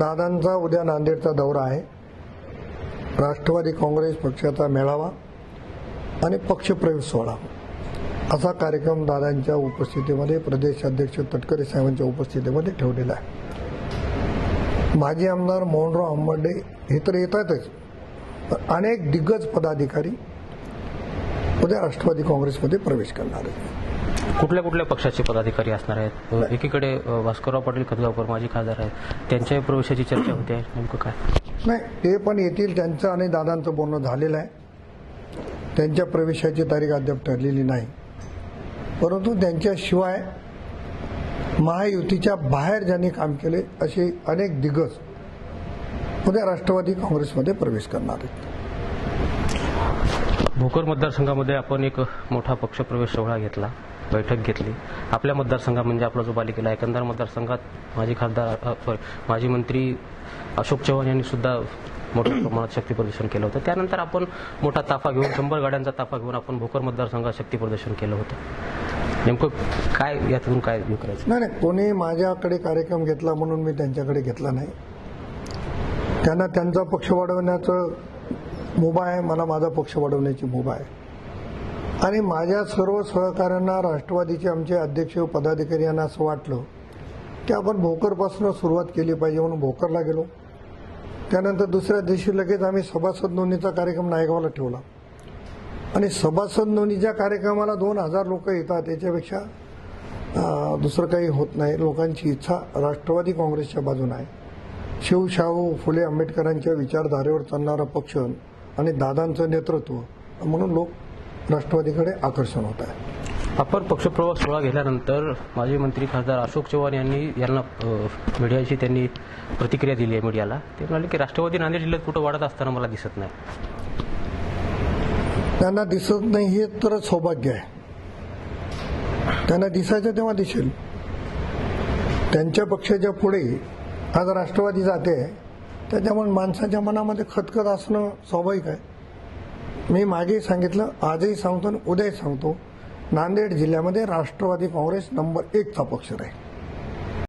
दादांचा उद्या नांदेडचा दौरा आहे. राष्ट्रवादी काँग्रेस पक्षाचा मेळावा आणि पक्षप्रवेश सोहळा. असा कार्यक्रम दादांच्या उपस्थितीमध्ये प्रदेश अध्यक्ष तटकरे साहेबांच्या उपस्थितीमध्ये ठेवलेला आहे. माजी आमदार मोहनराव आंबर्डे हे तर येतातच. पण अनेक दिग्गज पदाधिकारी उद्या राष्ट्रवादी काँग्रेसमध्ये प्रवेश करणार आहेत. कुठल्या कुठल्या पक्षाचे पदाधिकारी असणार आहेत? एकीकडे भास्करराव पाटील खतगावकर माजी खासदार आहेत. त्यांच्या प्रवेशाची चर्चा होते. आहे नेमकं काय? नाही ते पण येतील. त्यांचं आणि दादांचं बोलणं झालेलं आहे. त्यांच्या प्रवेशाची तारीख अद्याप ठरलेली नाही. परंतु त्यांच्याशिवाय महायुतीच्या बाहेर ज्यांनी काम केले असे अनेक दिग्गज उद्या राष्ट्रवादी काँग्रेसमध्ये प्रवेश करणार आहेत. भोकर मतदारसंघामध्ये आपण एक मोठा पक्षप्रवेश सोहळा घेतला बैठक घेतली. आपल्या मतदारसंघात म्हणजे आपला जो बालिकेला एकंदर मतदारसंघात माजी खासदार माजी मंत्री अशोक चव्हाण यांनी सुद्धा मोठ्या प्रमाणात शक्ती प्रदर्शन केलं होतं. त्यानंतर आपण मोठा ताफा घेऊन शंभर गाड्यांचा ताफा घेऊन आपण भोकर मतदारसंघात शक्ती प्रदर्शन केलं होतं. नेमकं काय यातून काय करायचं? नाही नाही कोणी माझ्याकडे कार्यक्रम घेतला म्हणून मी त्यांच्याकडे घेतला नाही. त्यांना त्यांचा पक्ष वाढवण्याचं मुभा आहे मला माझा पक्ष वाढवण्याची मुभा आहे. आणि माझ्या सर्व सहकाऱ्यांना राष्ट्रवादीचे आमचे अध्यक्ष पदाधिकारी यांना असं वाटलं की आपण भोकरपासून सुरुवात केली पाहिजे म्हणून भोकरला गेलो. त्यानंतर दुसऱ्या दिवशी लगेच आम्ही सभासद नोंदणीचा कार्यक्रम नायगावला ठेवला. आणि सभासद नोंदणीच्या कार्यक्रमाला दोन हजार लोक येतात याच्यापेक्षा दुसरं काही होत नाही. लोकांची इच्छा राष्ट्रवादी काँग्रेसच्या बाजूने आहे. शिवशाहू फुले आंबेडकरांच्या विचारधारेवर चालणारा पक्ष आणि दादांचं नेतृत्व. म्हणून लोक राष्ट्रवादीकडे आकर्षण होत आहे. आपण पक्षप्रवास सोहळा घेतल्यानंतर माजी मंत्री खासदार अशोक चव्हाण यांनी यांना अ, मीडियाची त्यांनी प्रतिक्रिया दिली आहे मीडियाला. ते म्हणाले की राष्ट्रवादी नांदेड जिल्ह्यात कुठं वाढत असताना मला दिसत नाही. त्यांना दिसत नाही हे तर सौभाग्य आहे. त्यांना दिसायचं तेव्हा दिसेल. त्यांच्या पक्षाच्या पुढे आज राष्ट्रवादी जाते. त्याच्यामुळे माणसाच्या मनामध्ये खतखत असणं स्वाभाविक आहे. मी मागेही सांगितलं आजही सांगतो आणि उद्याही सांगतो नांदेड जिल्ह्यामध्ये राष्ट्रवादी काँग्रेस नंबर एकचा पक्ष राहील.